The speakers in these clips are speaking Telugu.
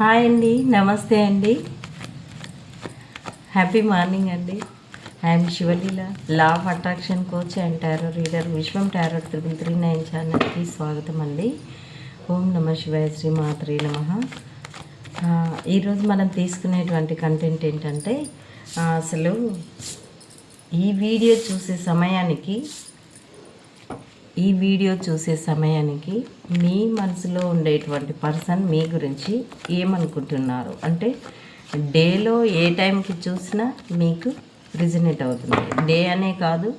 హాయ్ అండి నమస్తే అండి. హ్యాపీ మార్నింగ్ అండి. I'm Shivaleela law of attraction coach and tarot reader Vishwam tarot triple three nine ఛానల్కి స్వాగతం అండి. ఓం నమ శివాయ శ్రీ మాత్రీ నమ. ఈరోజు మనం తీసుకునేటువంటి కంటెంట్ ఏంటంటే అసలు ఈ వీడియో చూసే సమయానికి ఈ వీడియో చూసే సమయానికి మీ మనసులో ఉండేటువంటి పర్సన్ మీ గురించి ఏమనుకుంటున్నారు? అంటే డేలో ఏ టైంకి చూసినా మీకు రిజనేట్ అవుతుంది. డే అనే కాదు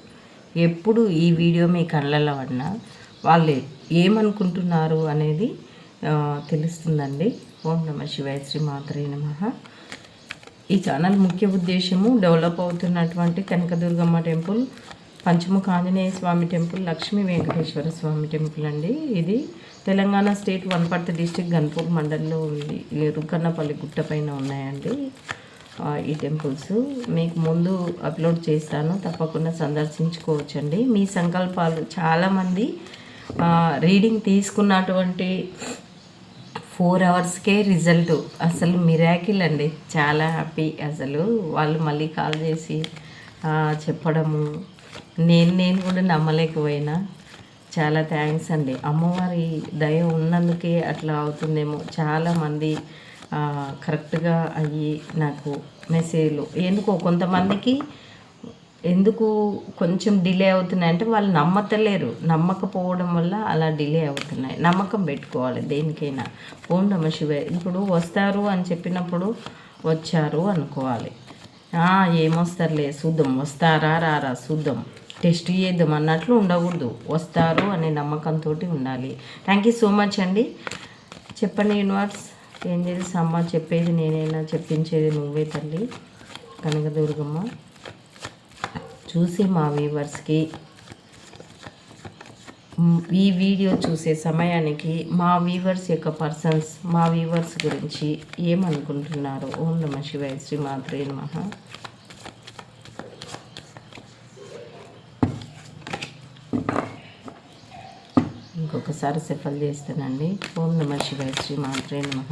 ఎప్పుడు ఈ వీడియో మీ కళ్ళలో పడినా వాళ్ళు ఏమనుకుంటున్నారు అనేది తెలుస్తుందండి. ఓం నమ శివాయ శ్రీ మాత్రే నమ. ఈ ఛానల్ ముఖ్య ఉద్దేశము డెవలప్ అవుతున్నటువంటి Kanakadurgamma temple Panchamukha Anjaneya Swamy temple Lakshmi Venkateswara Swamy temple అండి. ఇది తెలంగాణ స్టేట్ వనపర్తి డిస్టిక్ గన్పూర్ మండలంలో ఉంది. ఈ రుకన్నపల్లి గుట్ట పైన ఉన్నాయండి ఈ టెంపుల్స్. మీకు ముందు అప్లోడ్ చేస్తాను తప్పకుండా సందర్శించుకోవచ్చండి. మీ సంకల్పాలు చాలామంది రీడింగ్ తీసుకున్నటువంటి ఫోర్ అవర్స్కే రిజల్ట్. అసలు మిరాకిల్ అండి. చాలా హ్యాపీ అసలు. వాళ్ళు మళ్ళీ కాల్ చేసి చెప్పడము నేను నేను కూడా నమ్మలేకపోయినా. చాలా థ్యాంక్స్ అండి. అమ్మవారి దయ ఉన్నందుకే అట్లా అవుతుందేమో. చాలామంది కరెక్ట్గా అయ్యి నాకు మెసేజ్లు. ఎందుకో కొంతమందికి ఎందుకు కొంచెం డిలే అవుతున్నాయి అంటే వాళ్ళు నమ్మతలేరు. నమ్మకపోవడం వల్ల అలా డిలే అవుతున్నాయి. నమ్మకం పెట్టుకోవాలి దేనికైనా. ఓం నమ శివాయ. ఇప్పుడు వస్తారు అని చెప్పినప్పుడు వచ్చారు అనుకోవాలి. ఏమొస్తారులే చూద్దాం. వస్తారా రారా చూద్దాం. టెస్ట్ చేద్దాం అన్నట్లు ఉండకూడదు. వస్తారు అనే నమ్మకంతో ఉండాలి. థ్యాంక్ యూ సో మచ్ అండి. చెప్పండి యూనివర్స్ ఏం చేసి అమ్మ? చెప్పేది నేనైనా చెప్పించేది నువ్వే తల్లి. కనకదుర్గమ్మ చూసి మా వ్యూవర్స్కి ఈ వీడియో చూసే సమయానికి మా వీవర్స్ యొక్క పర్సన్స్ మా వీవర్స్ గురించి ఏమనుకుంటున్నారు? ఓం నమ శివాయ శ్రీ మాత్రే నమ. ఇంకొకసారి సెఫల్ చేస్తానండి. ఓం నమ శివాయ శ్రీ మాత్రే నమ.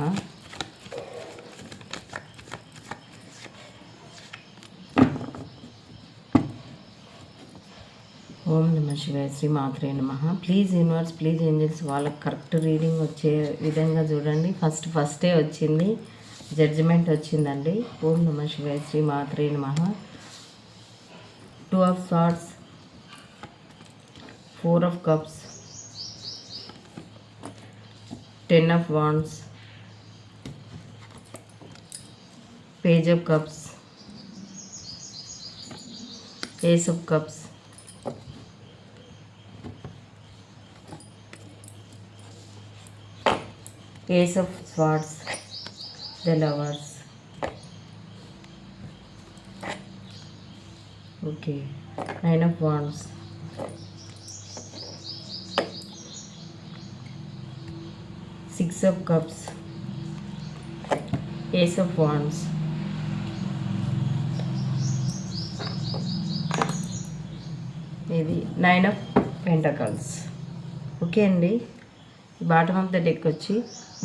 ఓం నమ శివాయ శ్రీ మాత్రే నమ. ప్లీజ్ యూనివర్స్ ప్లీజ్ ఏంజల్స్ వాళ్ళకి కరెక్ట్ రీడింగ్ వచ్చే విధంగా చూడండి. ఫస్ట్ ఫస్టే వచ్చింది? జడ్జిమెంట్ వచ్చిందండి. ఓం నమ శివాయ శ్రీ మాత్రే నమ. Two of swords four of cups ten of wands. Page of cups. Ace of cups. Ace of swords. The lovers. Okay. Nine of wands. Six of cups ace of Wands. ఇది నైన్ ఆఫ్ పెంటకల్స్. ఓకే అండి. బాటమ్ ఆఫ్ ద డెక్ వచ్చి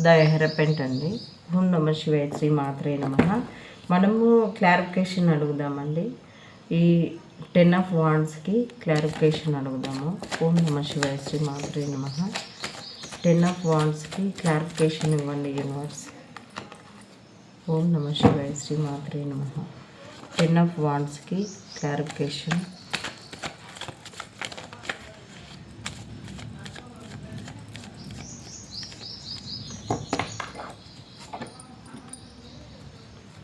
ద హెరపెంట్ అండి. ఓం నమ శివాయ శ్రీ మాత్రే నమ. మనము క్లారిఫికేషన్ అడుగుదామండి. ఈ టెన్ ఆఫ్ వాండ్స్కి క్లారిఫికేషన్ అడుగుదాము. ఓం నమ శివాయ శ్రీ మాత్రే నమ. టెన్ ఆఫ్ వాండ్స్కి క్లారిఫికేషన్ ఇవ్వండి యూనివర్స్ ఓం నమ శివాయ శ్రీ మాత్రే నమ. టెన్ ఆఫ్ వాండ్స్కి క్లారిఫికేషన్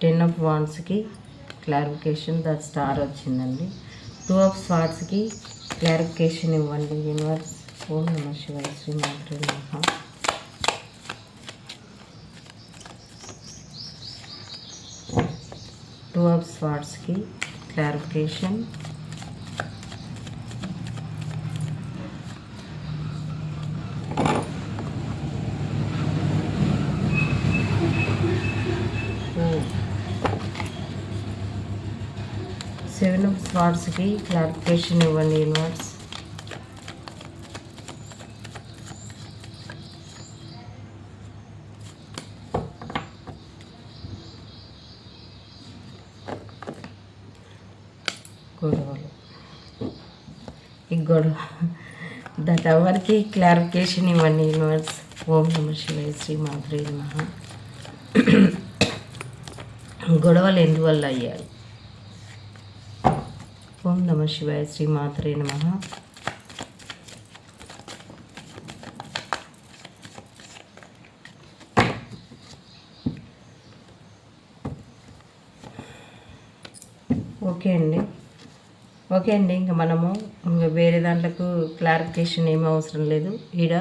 టెన్ ఆఫ్ వాన్స్కి క్లారిఫికేషన్ ద స్టార్ వచ్చిందండి. టూ ఆఫ్ స్వార్ట్స్కి క్లారిఫికేషన్ ఇవ్వండి యూనివర్స్ ఓం నమ శివాయ శ్రీ మాత్రే నమః టూ ఆఫ్ స్వార్ట్స్కి క్లారిఫికేషన్ సెవెన్ ఆఫ్ స్వార్ట్స్కి క్లారిఫికేషన్ ఇవ్వండి యూనివర్స్ గొడవ దట్ ఎవరికి క్లారిఫికేషన్ ఇవ్వండి యూనివర్స్. ఓం నమ శివాయ శ్రీ మాధురి మహా గొడవలు ఎందువల్ల అయ్యాయి? ఓం నమ శివాయ శ్రీ మాధురి మహా ఓకే అండి. ఓకే అండి ఇంకా మనము ఇంకా వేరే దాంట్లకు క్లారిఫికేషన్ ఏమీ అవసరం లేదు. ఈడ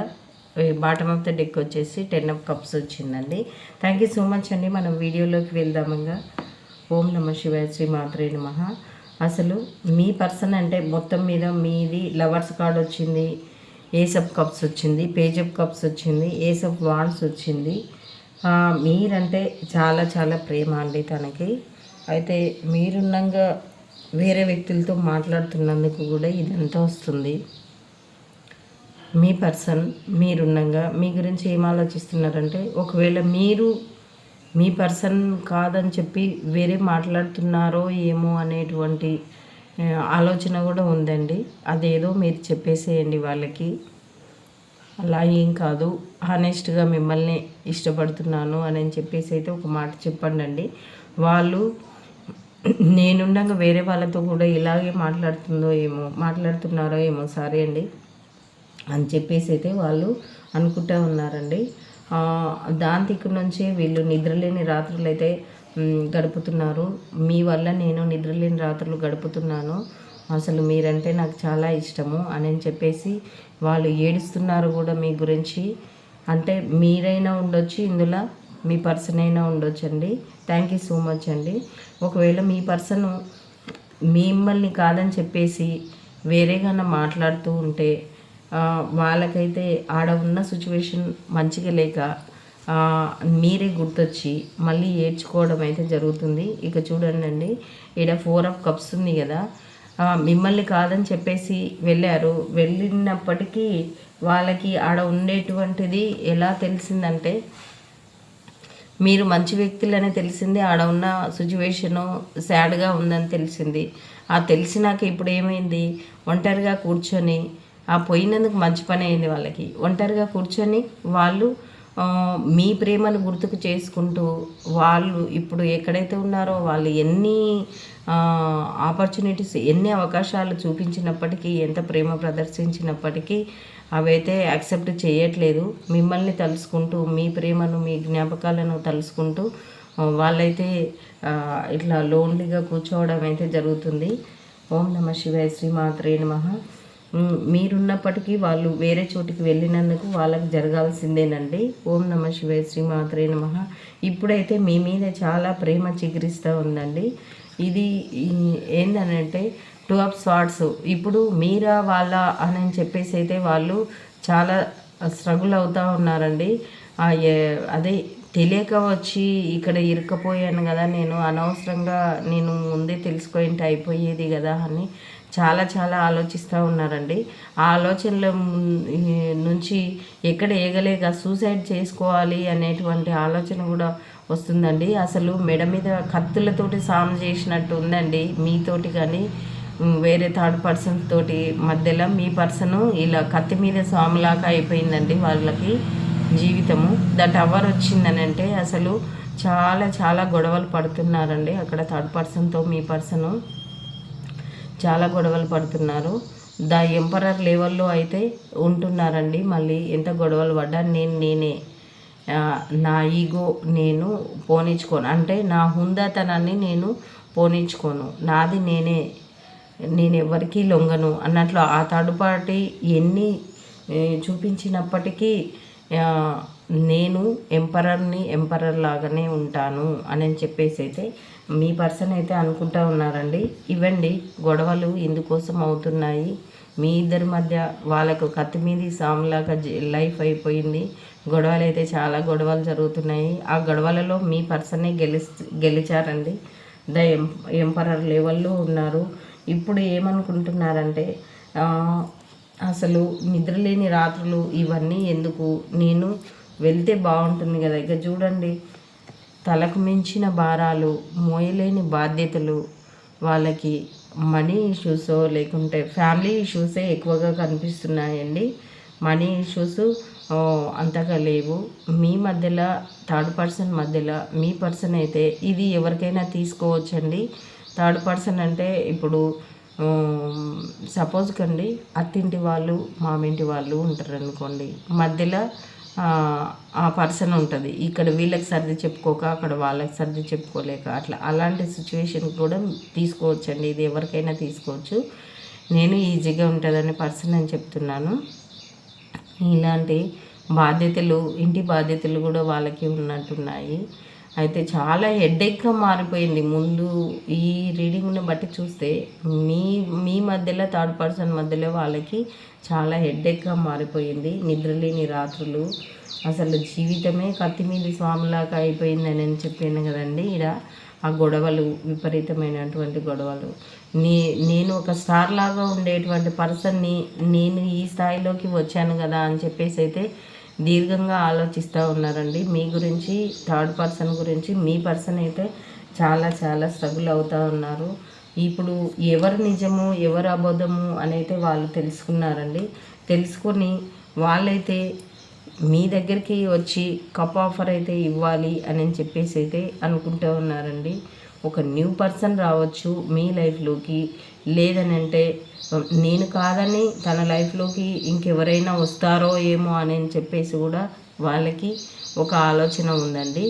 బాటమ్ ఆఫ్ ద డెక్ వచ్చేసి టెన్ ఆఫ్ కప్స్ వచ్చిందండి. థ్యాంక్ యూ సో మచ్ అండి మనం వీడియోలోకి వెళ్దామంగా ఇంకా. ఓం నమ శివాయ శ్రీ మాత్రే నమ. అసలు మీ పర్సన్ అంటే మొత్తం మీద మీది లవర్స్ కార్డ్ వచ్చింది ఏస్ ఆఫ్ కప్స్ వచ్చింది పేజ్ ఆఫ్ కప్స్ వచ్చింది ఏస్ ఆఫ్ వాన్స్ వచ్చింది. మీరంటే చాలా చాలా ప్రేమ అండి తనకి. అయితే మీరున్నంగా వేరే వ్యక్తులతో మాట్లాడుతున్నందుకు కూడా ఇదంతా వస్తుంది. మీ పర్సన్ మీరుండగా మీ గురించి ఏం ఆలోచిస్తున్నారంటే ఒకవేళ మీరు మీ పర్సన్ కాదని చెప్పి వేరే మాట్లాడుతున్నారో ఏమో అనేటువంటి ఆలోచన కూడా ఉందండి. అదేదో మీరు చెప్పేసేయండి వాళ్ళకి. అలా ఏం కాదు. హానెస్ట్గా మిమ్మల్ని ఇష్టపడుతున్నాను అని చెప్పేసి అయితే ఒక మాట చెప్పండి అండి వాళ్ళు నేనుండగా వేరే వాళ్ళతో కూడా ఇలాగే మాట్లాడుతుందో ఏమో మాట్లాడుతున్నారో ఏమో సరే అండి అని చెప్పేసి అయితే వాళ్ళు అనుకుంటా ఉన్నారండి. దాని దిక్కు నుంచే వీళ్ళు నిద్రలేని రాత్రులు అయితే గడుపుతున్నారు. మీ వల్ల నేను నిద్రలేని రాత్రులు గడుపుతున్నాను. అసలు మీరంటే నాకు చాలా ఇష్టము అని చెప్పేసి వాళ్ళు ఏడుస్తున్నారు కూడా మీ గురించి. అంటే మీరైనా ఉండొచ్చు ఇందులో మీ పర్సన్ అయినా ఉండొచ్చు అండి థ్యాంక్ యూ సో మచ్ అండి. ఒకవేళ మీ పర్సన్ మిమ్మల్ని కాదని చెప్పేసి వేరేగానే మాట్లాడుతూ ఉంటే వాళ్ళకైతే ఆడ ఉన్న సిచ్యువేషన్ మంచిగా లేక మీరే గుర్తొచ్చి మళ్ళీ ఏడ్చుకోవడం అయితే జరుగుతుంది. ఇక చూడండి అండి. ఈడ ఫోర్ ఆఫ్ కప్స్ ఉంది కదా. మిమ్మల్ని కాదని చెప్పేసి వెళ్ళారు. వెళ్ళినప్పటికీ వాళ్ళకి ఆడ ఉండేటువంటిది ఎలా తెలిసిందంటే మీరు మంచి వ్యక్తులనే తెలిసింది ఆడ ఉన్న సిచ్యువేషను సాడ్గా ఉందని తెలిసింది. ఆ తెలిసినాక ఇప్పుడు ఏమైంది? ఒంటరిగా కూర్చొని ఆ పోయినందుకు మంచి పని అయింది వాళ్ళకి. ఒంటరిగా కూర్చొని వాళ్ళు మీ ప్రేమను గుర్తుకు చేసుకుంటూ వాళ్ళు ఇప్పుడు ఎక్కడైతే ఉన్నారో వాళ్ళు ఎన్ని ఆపర్చునిటీస్ ఎన్ని అవకాశాలు చూపించినప్పటికీ ఎంత ప్రేమ ప్రదర్శించినప్పటికీ అవైతే యాక్సెప్ట్ చేయట్లేదు. మిమ్మల్ని తలుసుకుంటూ మీ ప్రేమను మీ జ్ఞాపకాలను తలుసుకుంటూ వాళ్ళైతే ఇట్లా లోన్లీగా కూర్చోవడం అయితే జరుగుతుంది. ఓం నమ శివాయ శ్రీ నమ. మీరున్నప్పటికీ వాళ్ళు వేరే చోటికి వెళ్ళినందుకు వాళ్ళకి జరగాల్సిందేనండి. ఓం నమ శివే శ్రీ మాత్రే నమః. ఇప్పుడైతే మీ మీద చాలా ప్రేమ చిగురిస్తూ ఉందండి. ఇది ఈ- ఏందనంటే టూ ఆఫ్ స్వాట్స్ ఇప్పుడు మీరా వాళ్ళ అని చెప్పేసి అయితే వాళ్ళు చాలా స్ట్రగుల్ అవుతూ ఉన్నారండి. అదే తెలియక వచ్చి ఇక్కడ ఇరుక్కపోయాను కదా నేను. అనవసరంగా నేను ముందే తెలుసుకుంటే అయిపోయేది కదా అని చాలా చాలా ఆలోచిస్తూ ఉన్నారండి. ఆ ఆలోచనల నుంచి ఎక్కడ ఏగలేక సూసైడ్ చేసుకోవాలి అనేటువంటి ఆలోచన కూడా వస్తుందండి. అసలు మెడ మీద కత్తులతోటి సాము చేసినట్టు ఉందండి. మీతోటి కానీ వేరే థర్డ్ పర్సన్ తోటి మధ్యలో మీ పర్సన్ ఇలా కత్తి మీద స్వామిలాగా అయిపోయిందండి వాళ్ళకి. జీవితము. దట్ అవర్ వచ్చిందని అంటే అసలు చాలా చాలా గొడవలు పడుతున్నారండి. అక్కడ థర్డ్ పర్సన్తో మీ పర్సను చాలా గొడవలు పడుతున్నారు. ద ఎంపరర్ లెవెల్లో అయితే ఉంటున్నారండి. మళ్ళీ ఎంత గొడవలు పడ్డా నేను నేనే. నా ఈగో నేను పోనించుకోను అంటే నా హుందాతనాన్ని నేను పోనించుకోను నాది నేనే. నేను ఎవరికీ లొంగను అన్నట్లు ఆ థర్డ్ పార్టీ ఎన్ని చూపించినప్పటికీ నేను ఎంపరర్ని ఎంపరర్ లాగానే ఉంటాను అని చెప్పేసి అయితే మీ పర్సన్ అయితే అనుకుంటా ఉన్నారండి. ఇవ్వండి గొడవలు ఇందుకోసం అవుతున్నాయి. మీ ఇద్దరి మధ్య వాళ్ళకు కత్తి మీది సాములాగా లైఫ్ అయిపోయింది. గొడవలు అయితే చాలా గొడవలు జరుగుతున్నాయి. ఆ గొడవలలో మీ పర్సనే గెలి గెలిచారండి. ద ఎం ఎంపరర్ లెవెల్లో ఉన్నారు. ఇప్పుడు ఏమనుకుంటున్నారంటే అసలు నిద్రలేని రాత్రులు ఇవన్నీ ఎందుకు? నేను వెళ్తే బాగుంటుంది కదా. ఇక చూడండి. తలకు మించిన భారాలు మోయలేని బాధ్యతలు వాళ్ళకి మనీ ఇష్యూస్ లేకుంటే ఫ్యామిలీ ఇష్యూసే ఎక్కువగా కనిపిస్తున్నాయండి. మనీ ఇష్యూస్ అంతగా లేవు. మీ మధ్యలో థర్డ్ పర్సన్ మధ్యలో మీ పర్సన్ అయితే ఇది ఎవరికైనా తీసుకోవచ్చండి. థర్డ్ పర్సన్ అంటే ఇప్పుడు సపోజ్ కండి అత్తింటి వాళ్ళు మామింటి వాళ్ళు ఉంటారు అనుకోండి మధ్యలో ఆ పర్సన్ ఉంటుంది. ఇక్కడ వీళ్ళకి సర్ది చెప్పుకోక అక్కడ వాళ్ళకి సర్ది చెప్పుకోలేక అట్లా అలాంటి సిచ్యువేషన్ కూడా తీసుకోవచ్చండి. ఇది ఎవరికైనా తీసుకోవచ్చు. నేను ఈజీగా ఉంటుందని పర్సన్ అని చెప్తున్నాను. ఇలాంటి బాధ్యతలు ఇంటి బాధ్యతలు కూడా వాళ్ళకి ఉన్నట్టున్నాయి. అయితే చాలా హెడ్ఏక్గా మారిపోయింది. ముందు ఈ రీడింగ్ని బట్టి చూస్తే మీ మీ మధ్యలో థర్డ్ పర్సన్ మధ్యలో వాళ్ళకి చాలా హెడ్ఏక్గా మారిపోయింది. నిద్రలేని రాత్రులు. అసలు జీవితమే కత్తిమీది స్వామిలాగా అయిపోయిందని నేను చెప్పాను కదండి. ఇక్కడ ఆ గొడవలు విపరీతమైనటువంటి గొడవలు. నీ నేను ఒక స్టార్ లాగా ఉండేటువంటి పర్సన్ని నేను ఈ స్థాయిలోకి వచ్చాను కదా అని చెప్పేసి అయితే దీర్ఘంగా ఆలోచిస్తూ ఉన్నారండి. మీ గురించి థర్డ్ పర్సన్ గురించి మీ పర్సన్ అయితే చాలా చాలా స్ట్రగుల్ అవుతూ ఉన్నారు. ఇప్పుడు ఎవరు నిజము ఎవరు అబద్ధము అనైతే వాళ్ళు తెలుసుకున్నారండి. తెలుసుకొని వాళ్ళైతే మీ దగ్గరికి వచ్చి కప్ ఆఫర్ అయితే ఇవ్వాలి అని చెప్పేసి అయితే అనుకుంటూ ఉన్నారండి. ఒక న్యూ పర్సన్ రావచ్చు మీ లైఫ్లోకి. లేదనంటే నేను కాదని తన లైఫ్లోకి ఇంకెవరైనా వస్తారో ఏమో అని చెప్పేసి కూడా వాళ్ళకి ఒక ఆలోచన ఉందండి.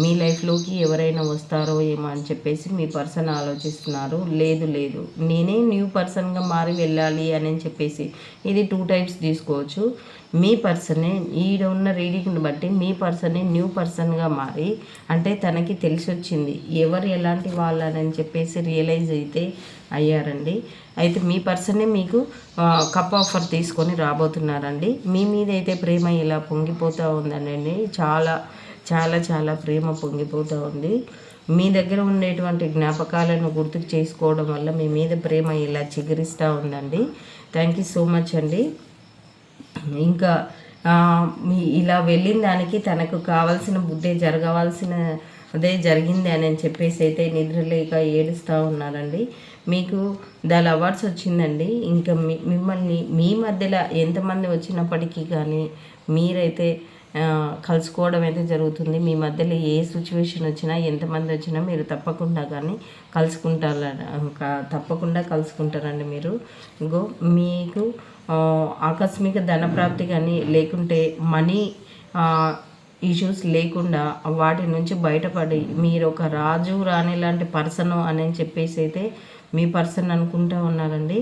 మీ లైఫ్లోకి ఎవరైనా వస్తారో ఏమో అని చెప్పేసి మీ పర్సన్ ఆలోచిస్తున్నారు. లేదు లేదు. నేనే న్యూ పర్సన్గా మారి వెళ్ళాలి అని చెప్పేసి ఇది టూ టైప్స్ తీసుకోవచ్చు. మీ పర్సనే ఈడ ఉన్న రీడింగ్ని బట్టి మీ పర్సనే న్యూ పర్సన్గా మారి అంటే తనకి తెలిసి వచ్చింది ఎవరు ఎలాంటి వాళ్ళని చెప్పేసి రియలైజ్ అయితే అయ్యారండి. అయితే మీ పర్సనే మీకు కప్ ఆఫర్ తీసుకొని రాబోతున్నారండి. మీ మీద అయితే ప్రేమ ఇలా పొంగిపోతూ ఉందండి చాలా చాలా చాలా ప్రేమ పొంగిపోతూ ఉంది. మీ దగ్గర ఉండేటువంటి జ్ఞాపకాలను గుర్తుకు చేసుకోవడం వల్ల మీ మీద ప్రేమ ఇలా చిగురిస్తూ ఉందండి. థ్యాంక్ యూ సో మచ్ అండి. ఇంకా మీ ఇలా వెళ్ళిన దానికి తనకు కావాల్సిన బుద్ధి జరగవలసిన అదే జరిగింది అని చెప్పేసి అయితే నిద్రలేక ఏడుస్తూ ఉన్నారండి. మీకు ద లవర్స్ వచ్చిందండి. ఇంకా మిమ్మల్ని మీ మధ్యలో ఎంతమంది వచ్చినప్పటికీ కానీ మీరైతే కలుసుకోవడం అయితే జరుగుతుంది. మీ మధ్యలో ఏ సిచ్యువేషన్ వచ్చినా ఎంతమంది వచ్చినా మీరు తప్పకుండా కానీ కలుసుకుంటారు. తప్పకుండా కలుసుకుంటారండి మీరు. ఇంకో మీకు ఆకస్మిక ధనప్రాప్తి కానీ లేకుంటే మనీ ఇష్యూస్ లేకుండా వాటి నుంచి బయటపడి మీరు ఒక రాజు రాణి లాంటి పర్సన్ అని చెప్పేసి అయితే మీ పర్సన్ అనుకుంటూ ఉన్నారండి.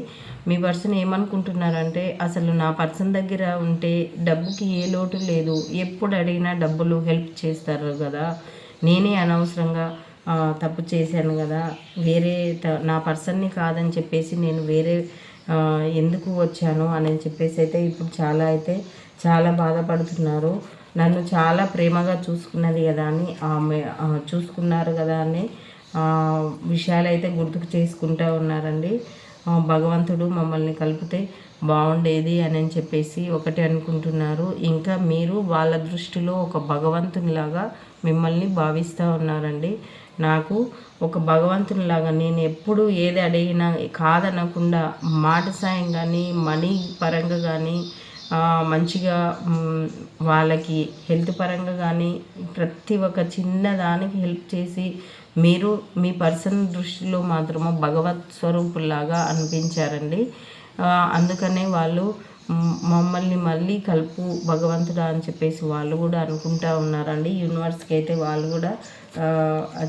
మీ పర్సన్ ఏమనుకుంటున్నారంటే అసలు నా పర్సన్ దగ్గర ఉంటే డబ్బుకి ఏ లోటు లేదు. ఎప్పుడు అడిగినా డబ్బులు హెల్ప్ చేస్తారు కదా. నేనే అనవసరంగా తప్పు చేశాను కదా. వేరే నా పర్సన్ని కాదని చెప్పేసి నేను వేరే ఎందుకు వచ్చాను అని చెప్పేసి అయితే ఇప్పుడు చాలా అయితే చాలా బాధపడుతున్నారు. నన్ను చాలా ప్రేమగా చూసుకున్నది కదా అని ఆమె చూసుకున్నారు కదా అని విషయాలు అయితే గుర్తుకు చేసుకుంటూ ఉన్నారండి. భగవంతుడు మమ్మల్ని కలిపితే బాగుండేది అని చెప్పేసి ఒకటి అనుకుంటున్నారు. ఇంకా మీరు వాళ్ళ దృష్టిలో ఒక భగవంతునిలాగా మిమ్మల్ని భావిస్తూ ఉన్నారండి. నాకు ఒక భగవంతునిలాగా నేను ఎప్పుడు ఏది అడిగినా కాదనకుండా మాట సాయం కానీ మనీ పరంగా కానీ మంచిగా వాళ్ళకి హెల్త్ పరంగా కానీ ప్రతి ఒక్క చిన్న దానికి హెల్ప్ చేసి మీరు మీ పర్సన్ దృష్టిలో మాత్రము భగవత్ స్వరూపులాగా అనిపించారండి. అందుకనే వాళ్ళు మమ్మల్ని మళ్ళీ కలుపు భగవంతుడా అని చెప్పేసి వాళ్ళు కూడా అనుకుంటా ఉన్నారండి. యూనివర్స్కి అయితే వాళ్ళు కూడా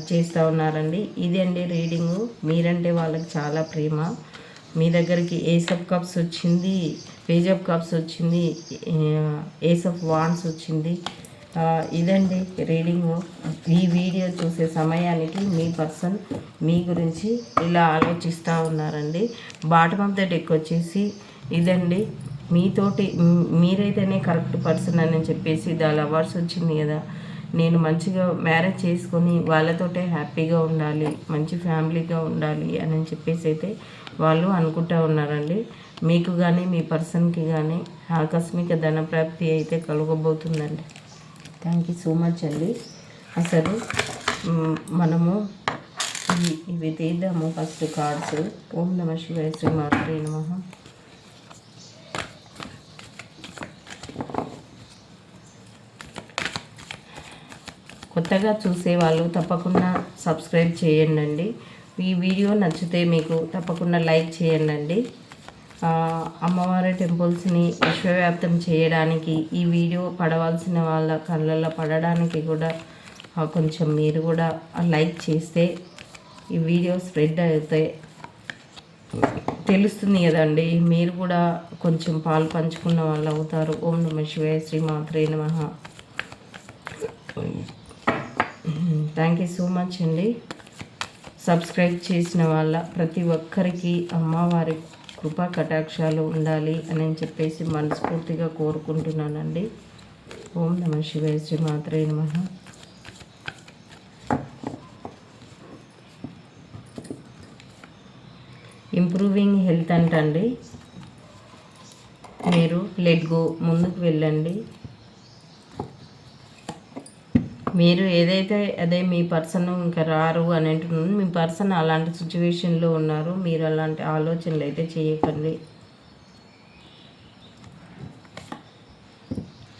చేస్తూ ఉన్నారండి. ఇది అండి రీడింగు. మీరంటే వాళ్ళకి చాలా ప్రేమ. మీ దగ్గరికి ఏస్ ఆఫ్ కప్స్ వచ్చింది పేజ్ ఆఫ్ కప్స్ వచ్చింది ఏస్ ఆఫ్ వాన్స్ వచ్చింది. ఇదండి రీడింగ్. ఈ వీడియో చూసే సమయానికి మీ పర్సన్ మీ గురించి ఇలా ఆలోచిస్తూ ఉన్నారండి. బాటమ్ ఆఫ్ ద డెక్ వచ్చేసి ఇదండి. మీతోటి మీరైతేనే కరెక్ట్ పర్సన్ అని చెప్పేసి దాని లవర్స్ వచ్చింది కదా. నేను మంచిగా మ్యారేజ్ చేసుకొని వాళ్ళతోటే హ్యాపీగా ఉండాలి మంచి ఫ్యామిలీగా ఉండాలి అని చెప్పేసి అయితే వాళ్ళు అనుకుంటూ ఉన్నారండి. మీకు కానీ మీ పర్సన్కి కానీ ఆకస్మిక ధనప్రాప్తి అయితే కలగబోతుందండి. థ్యాంక్ యూ సో మచ్ అండి అసలు మనము ఇవి తీద్దాము ఫస్ట్ కార్డ్స్ ఓం నమ శివాయ శ్రీ మాత్రే నమ. కొత్తగా చూసే వాళ్ళు తప్పకుండా సబ్స్క్రైబ్ చేయండి ఈ వీడియో నచ్చితే మీకు తప్పకుండా లైక్ చేయండి అమ్మవారి టెంపుల్స్ని విశ్వవ్యాప్తం చేయడానికి ఈ వీడియో పడవలసిన వాళ్ళ కళ్ళల్లో పడడానికి కూడా కొంచెం మీరు కూడా లైక్ చేస్తే ఈ వీడియో స్ప్రెడ్ అవుతాయి తెలుస్తుంది కదండి. మీరు కూడా కొంచెం పాలు పంచుకున్న వాళ్ళు అవుతారు. ఓం నమ శివాయ శ్రీ మాత్రే నమ. థ్యాంక్ యూ సో మచ్ అండి. సబ్స్క్రైబ్ చేసిన వాళ్ళ ప్రతి ఒక్కరికి అమ్మవారి కృపా కటాక్షాలు ఉండాలి అని చెప్పేసి మనస్ఫూర్తిగా కోరుకుంటున్నానండి. ఓం నమ శివాయ శ్రీ మాత్రే నమ. ఇంప్రూవింగ్ హెల్త్ అంటండి. మీరు లెట్ గో ముందుకు వెళ్ళండి. మీరు ఏదైతే అదే మీ పర్సన్ ఇంకా రారు అని అంటున్నాను మీ పర్సన్ అలాంటి సిచ్యువేషన్లో ఉన్నారు మీరు అలాంటి ఆలోచనలు అయితే చేయకండి.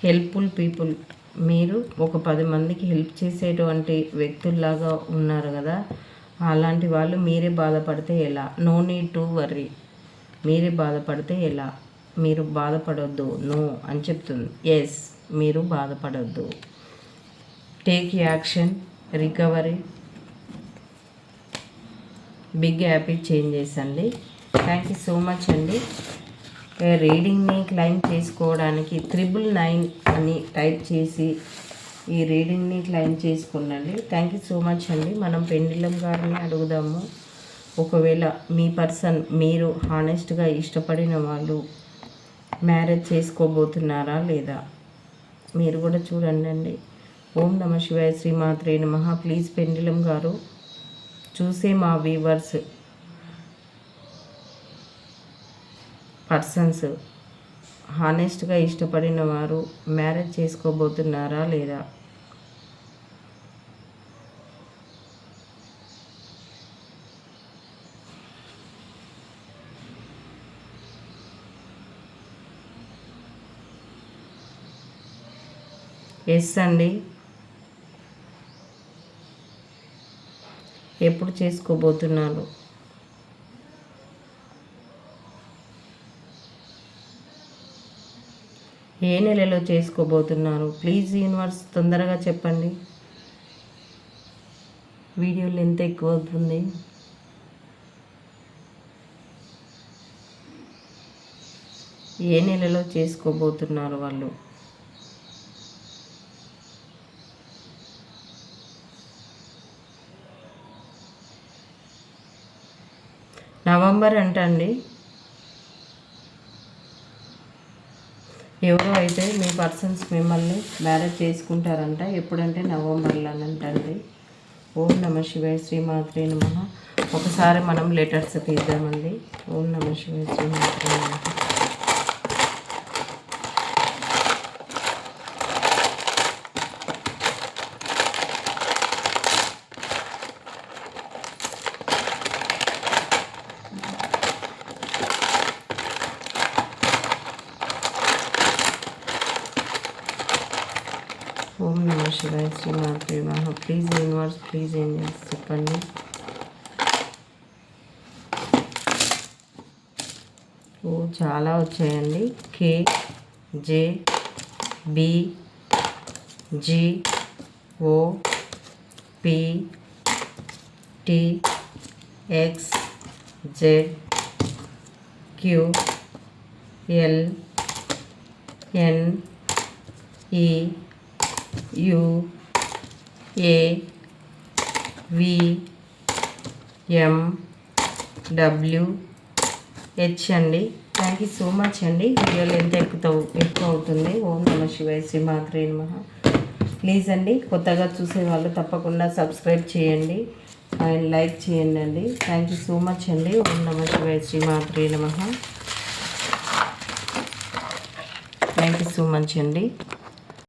Helpful people. మీరు ఒక పది మందికి హెల్ప్ చేసేటువంటి వ్యక్తుల్లాగా ఉన్నారు కదా అలాంటి వాళ్ళు మీరే బాధపడితే ఎలా? No need to worry. మీరే బాధపడితే ఎలా? మీరు బాధపడొద్దు నో అని చెప్తుంది. ఎస్ మీరు బాధపడొద్దు. Take action recovery big happy changes అండి థ్యాంక్ యూ సో మచ్ అండి రీడింగ్ని క్లైమ్ చేసుకోవడానికి త్రిబుల్ నైన్ అని టైప్ చేసి ఈ రీడింగ్ని క్లైమ్ చేసుకున్నండి థ్యాంక్ యూ సో మచ్ అండి మనం పెండిలం గారిని అడుగుదాము. ఒకవేళ మీ పర్సన్ మీరు హానెస్ట్గా ఇష్టపడిన వాళ్ళు మ్యారేజ్ చేసుకోబోతున్నారా లేదా? మీరు కూడా చూడండి ఓం నమ శివాయ శ్రీమాత్రే నమ. ప్లీజ్ పెండిలం గారు చూసే మా వీవర్స్ పర్సన్స్ హానెస్ట్గా ఇష్టపడిన వారు మ్యారేజ్ చేసుకోబోతున్నారా లేదా? ఎస్ అండి. ఎప్పుడు చేసుకోబోతున్నారు ఏ నెలలో చేసుకోబోతున్నారు ప్లీజ్ యూనివర్స్ తొందరగా చెప్పండి. వీడియో లెంత్ ఎక్కువ అవుతుంది. ఏ నెలలో చేసుకోబోతున్నారు వాళ్ళు? నవంబర్ అంటండి. ఎవరో అయితే మీ పర్సన్స్ మిమ్మల్ని మ్యారేజ్ చేసుకుంటారంట ఎప్పుడంటే నవంబర్లో అంటండి. ఓం నమ శివాయ శ్రీమాత్రే నమ. ఒకసారి మనం లెటర్స్ తీద్దామండి. ఓం నమ శివాయ శ్రీమాత్రే నమ ఓం నమ చూస్తున్నారు ప్రేమ నమ ప్లీజ్ యూనివర్స్ ప్లీజ్ ఏంజల్స్ చెప్పండి ఓ చాలా వచ్చాయండి. K J B G O P T X Z Q L N E U A V M W H అండి. థ్యాంక్ యూ సో మచ్ అండి. వీడియోలో ఎంత ఎక్కువ ఎక్కువ అవుతుంది. ఓం నమ శివాయ శ్రీ మాత్రే నమ. ప్లీజ్ అండి కొత్తగా చూసే వాళ్ళు తప్పకుండా సబ్స్క్రైబ్ చేయండి. అండ్ లైక్ చేయండి అండి. థ్యాంక్ యూ సో మచ్ అండి. ఓం నమ శివాయ శ్రీ మాత్రే నమ. థ్యాంక్ యూ సో మచ్ అండి.